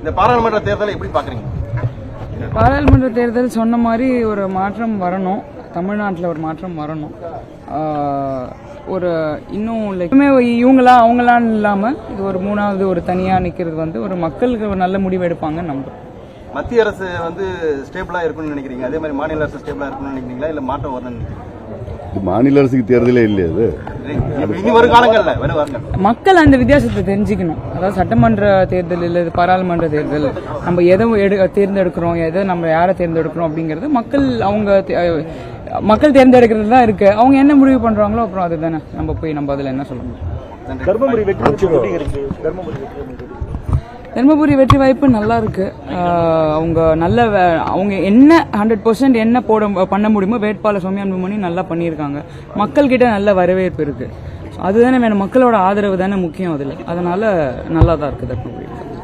இந்த பாராளுமன்ற தேர்தலை எப்படி பாக்குறீங்க பாராளுமன்ற தேர்தல் சொன்ன மாதிரி ஒரு மாற்றம் வரணும். தமிழ்நாட்டில் ஒரு மாற்றம் வரணும். ஒரு இன்னும் like இவங்களா அவங்களான்னு இல்லாமல் இது ஒரு மூணாவது ஒரு தனியாக நிற்கிறது வந்து ஒரு மக்களுக்கு ஒரு நல்ல முடிவு எடுப்பாங்கன்னு நம்புறேன் மத்திய அரசு வந்து ஸ்டேபிளா இருக்கும்னு நினைக்கிறீங்க? அதே மாதிரி மாநில அரசு ஸ்டேபிளா இருக்கும்னு நினைக்கிறீங்களா? இல்ல மாற்றம் வரணும்னு மாநில அரசுக்கு தேர்தலே இல்லையா அது. மக்கள் அந்த வித்தியாசத்தை தெரிஞ்சுக்கணும். அதாவது சட்டமன்ற தேர்தல் இல்லை பாராளுமன்ற தேர்தல். நம்ம எதை எடு தேர்ந்தெடுக்கிறோம் எதை நம்ம யாரை தேர்ந்தெடுக்கிறோம் அப்படிங்கிறது மக்கள் அவங்க மக்கள் தேர்ந்தெடுக்கிறது தான் இருக்கு. அவங்க என்ன முடிவு பண்றாங்களோ அப்புறம் அதுதானே. நம்ம போய் நம்ம அதில் என்ன சொல்ல முடியும்? தர்மபுரி வெற்றி தர்மபுரி தருமபுரி வெற்றி வாய்ப்பு நல்லா இருக்கு. அவங்க நல்ல வே- அவங்க என்ன ஹண்ட்ரட் பர்சன்ட் என்ன போட பண்ண முடியுமோ வேட்பாளர் சௌமியா அன்புமணி நல்லா பண்ணியிருக்காங்க. மக்கள் கிட்ட நல்ல வரவேற்பு இருக்கு. அதுதானே வேணும். மக்களோட ஆதரவு தானே முக்கியம் அதில். அதனால நல்லா தான் இருக்கு தர்மபுரி.